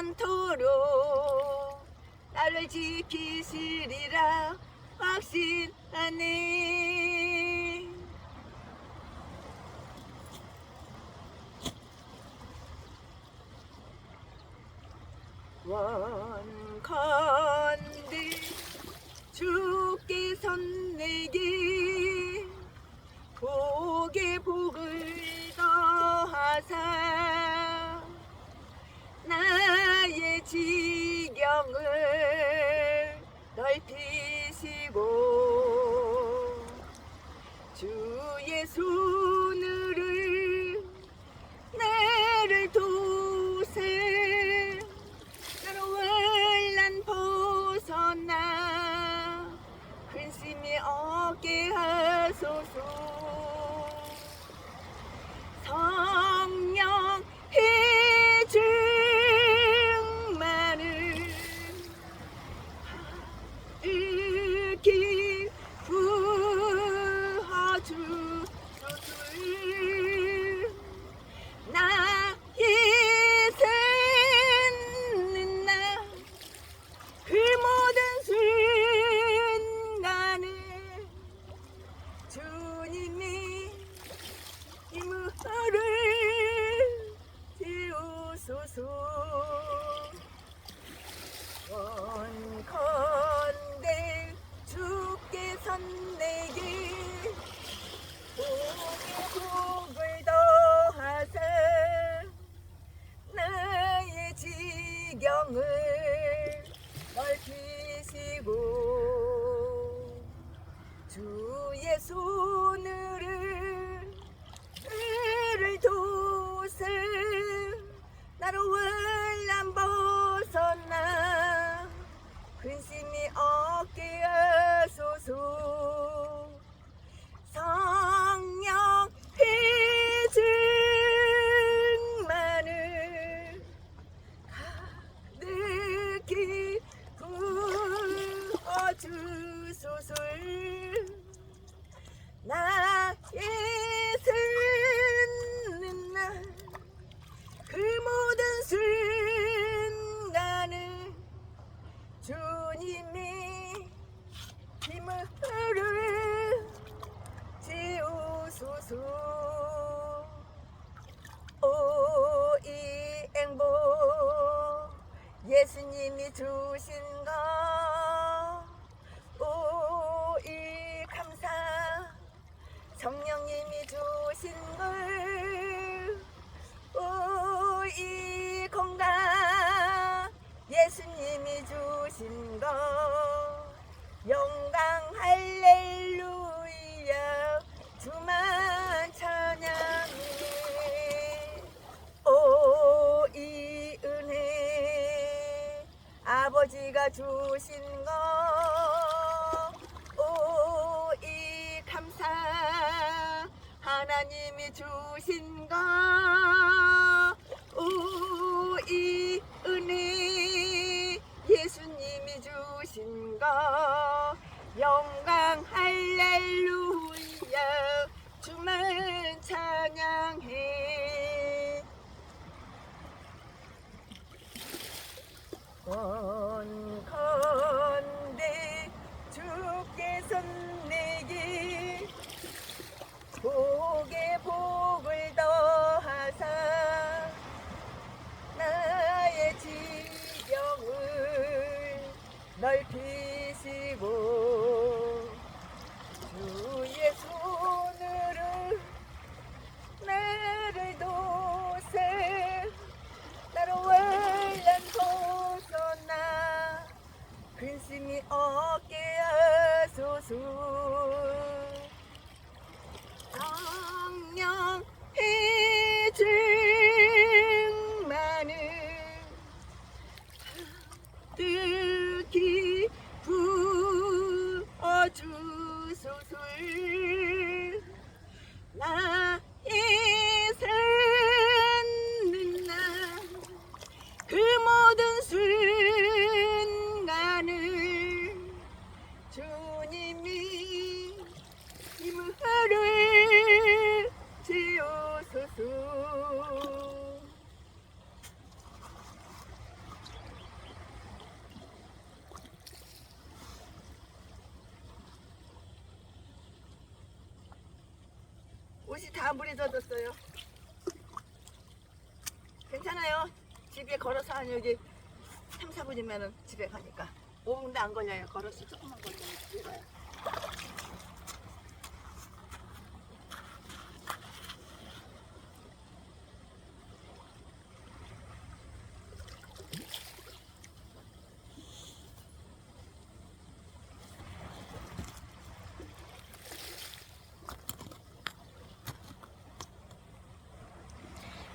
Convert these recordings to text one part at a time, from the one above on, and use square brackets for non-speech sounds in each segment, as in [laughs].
영원토록 나를 지키시리라 확신하네. 주소설. 나의 듣는 날그 모든 순간을 주님이 힘을 지우소서. 오이 행복. 예수님이 주신 것. 신다. 영광 할렐루야. 주만 찬양해. 오 이 은혜 아버지가 주신 away. 걸려요. 걸어서 조금만 가요.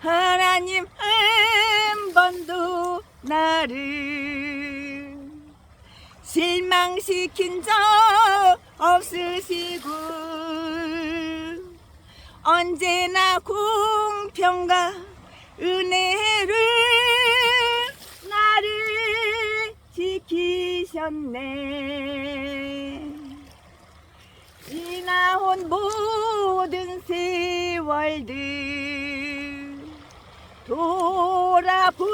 하나님 한 번도 나를 실망시킨 적 없으시고 언제나 공평과 은혜를 나를 지키셨네. 지나온 모든 세월들 돌아보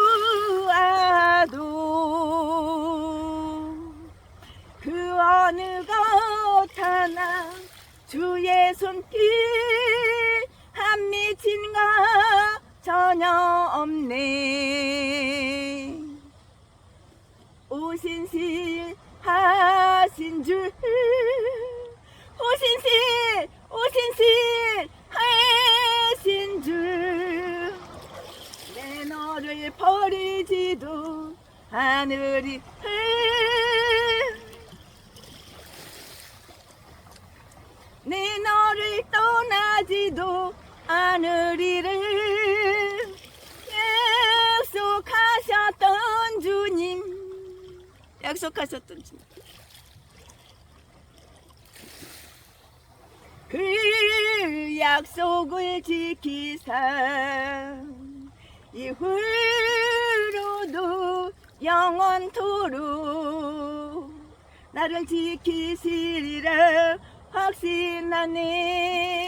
하나 주의 손길 한 미친 것 전혀 없네. 오신실 하신 줄 오신실 오신실 하신 줄 내 너를 버리지도 않으리. 내 너를 떠나지도 않으리를 약속하셨던 주님. 약속하셨던 주님. 그 약속을 지키사 이후로도 영원토록 나를 지키시리라 확신하네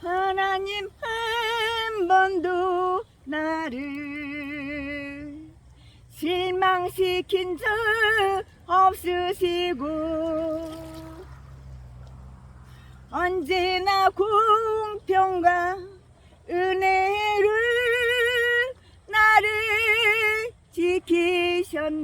하나님 한 번도 나를 실망 시킨 적 없으시고 언제나 공평과 은혜를 나를 지키셨네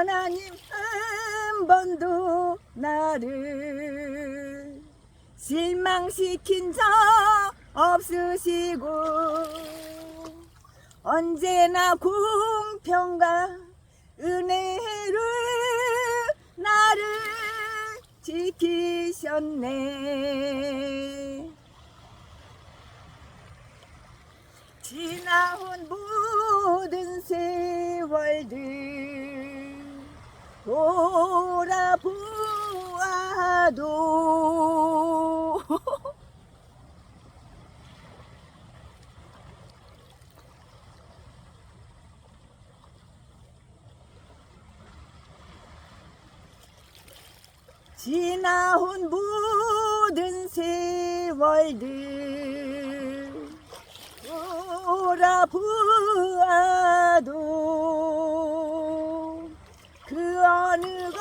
하나님 한 번도 나를 실망시킨 적 없으시고 언제나 공평과 은혜를 나를 지키셨네. 지나온 모든 세월들 돌아보아도. [laughs] 지나온 모든 세월들 돌아보아 어느 것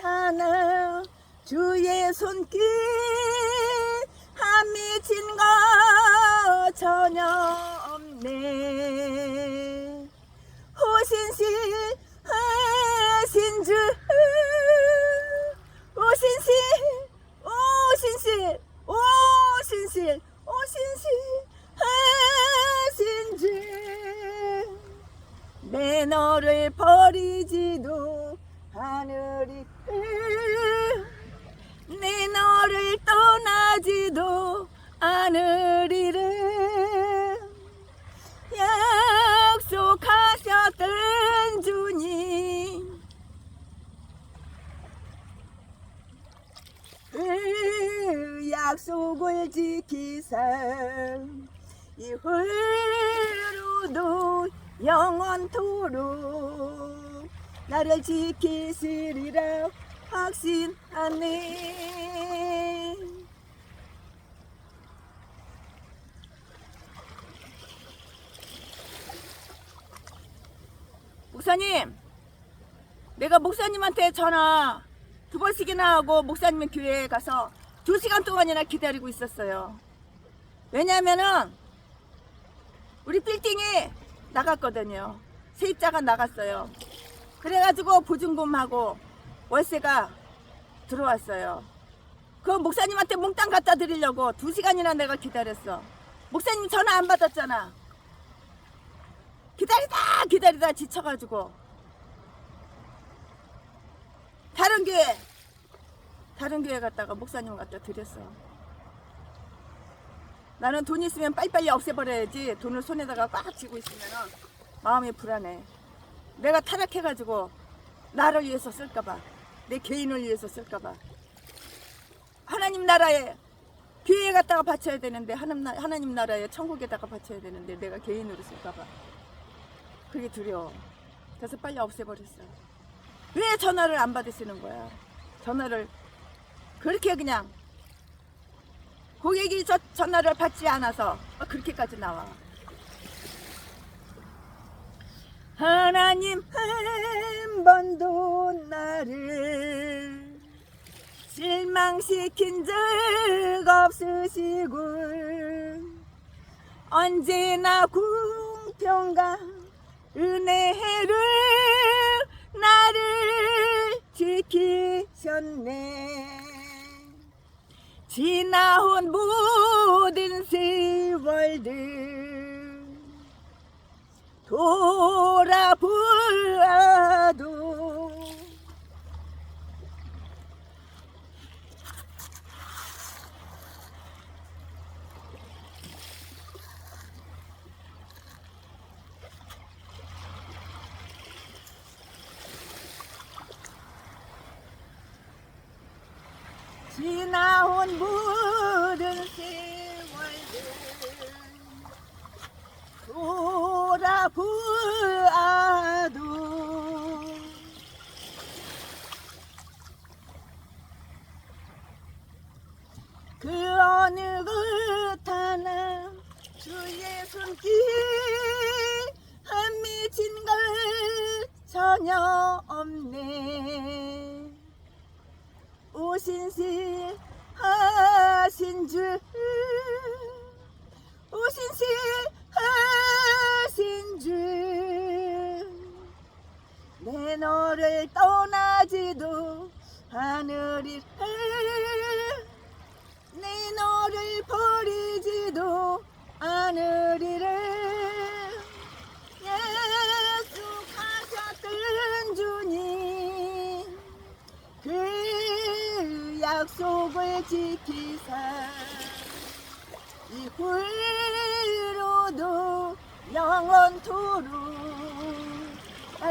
하나. 주의 손길 한 미친 것 전혀 지키시리라 확신하네 목사님 내가 목사님한테 전화 두 번씩이나 하고 목사님 교회에 가서 두 시간 동안이나 기다리고 있었어요 왜냐면은 우리 빌딩이 나갔거든요. 세입자가 나갔어요. 그래가지고 보증금하고 월세가 들어왔어요. 그 목사님한테 몽땅 갖다 드리려고 두 시간이나 내가 기다렸어. 목사님 전화 안 받았잖아. 기다리다 기다리다 지쳐가지고 다른 교회 다른 교회 갔다가 목사님 갖다 드렸어. 나는 돈 있으면 빨리빨리 없애버려야지 돈을 손에다가 꽉 쥐고 있으면 마음이 불안해. 내가 타락해가지고 나를 위해서 쓸까봐 내 개인을 위해서 쓸까봐 하나님 나라에 교회에 갔다가 바쳐야 되는데 하나님, 나- 하나님 나라에 천국에다가 바쳐야 되는데 내가 개인으로 쓸까봐 그게 두려워. 그래서 빨리 없애버렸어. 왜 전화를 안 받으시는 거야? 전화를 그렇게 그냥 고객이 저 전화를 받지 않아서 그렇게까지 나와. 하나님 한 번도 나를 실망시킨 적 없으시고 언제나 궁평과 은혜를 나를 지키셨네. 지나온 모든 세월들 돌아보아도 지나온 모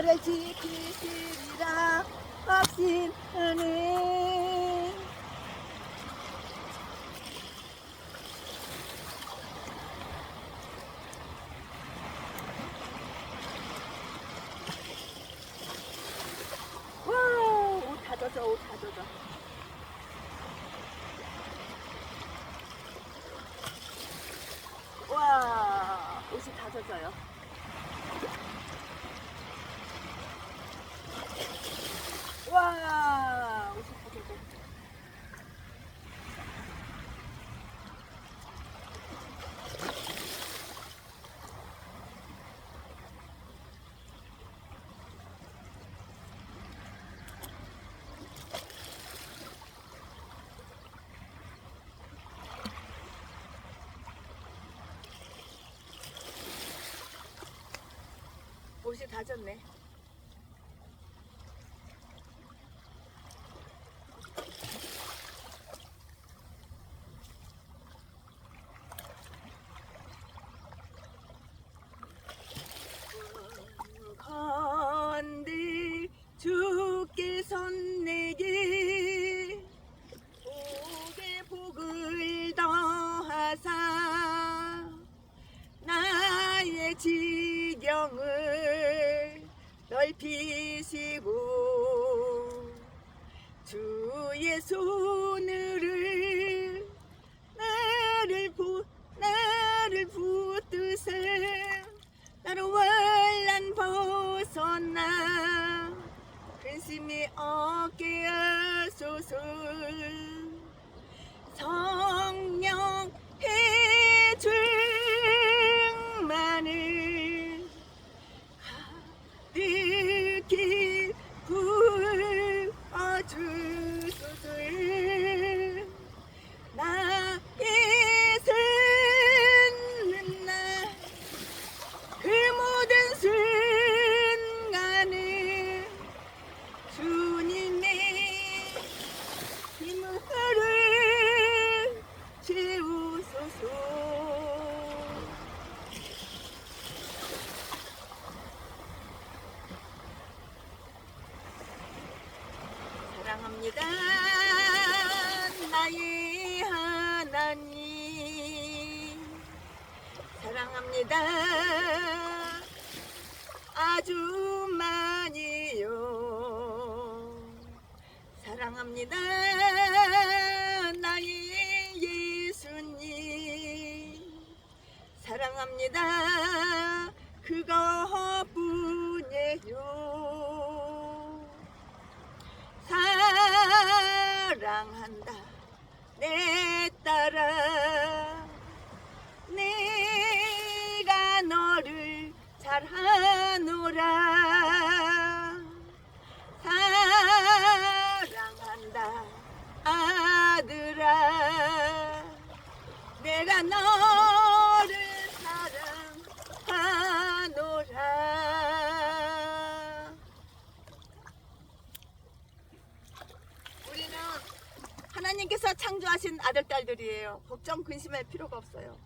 나를 지키시리라. 확신하네 와옷 다 젖어 옷다 젖어 와 옷이 다 젖어요 와 옷이 다 젖어 옷이 다 젖네 아주. 창조하신 아들 딸들이에요. 걱정 근심할 필요가 없어요.